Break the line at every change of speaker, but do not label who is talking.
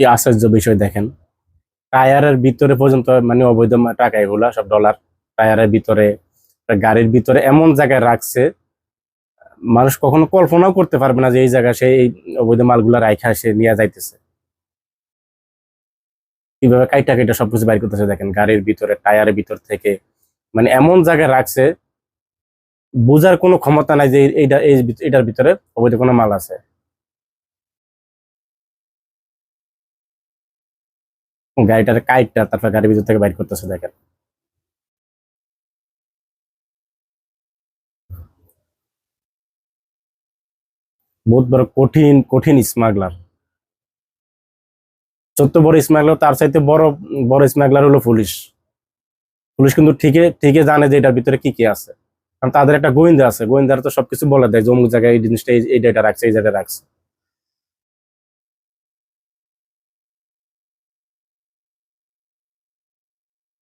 কি আশ্চর্য বিষয় দেখেন। টায়ারের ভিতরে পর্যন্ত মানে অবৈধ টাকা এগুলা, সব ডলার টায়ারের ভিতরে গাড়ির ভিতরে এমন জায়গায় রাখছে, মানুষ কখনো কল্পনাও করতে পারবে না যে এই জায়গায় সে এই অবৈধ মালগুলা রাইখা সে নিয়ে যাইতেছে। কীভাবে কাইটা কাইটা সবকিছু বাইর করতেছে দেখেন, গাড়ির ভিতরে, টায়ারের ভিতর থেকে। মানে এমন জায়গায় রাখছে, বোঝার কোনো ক্ষমতা নাই যে এইটা এই এটার ভিতরে অবৈধ কোনো মাল আছে। গাড়িটার কাইটটা তারপর গাড়ির ভিতর থেকে বাইর করতেছে, দেখেন। বহুত বড় কঠিন কঠিন স্মাগলার যত বড় স্মাগলার তার চাইতে বড় বড় স্মাগলার হলো পুলিশ। পুলিশ কিন্তু ঠিকই ঠিকই জানে যে এটার ভিতরে কি কি আছে। কারণ তাদের একটা গোয়েন্দা আছে, গোয়েন্দারা তো সবকিছু বলে দেয় যে অমুক জায়গায় এই জিনিসটা, এই ডেটা রাখছে, এই জায়গায় রাখছে।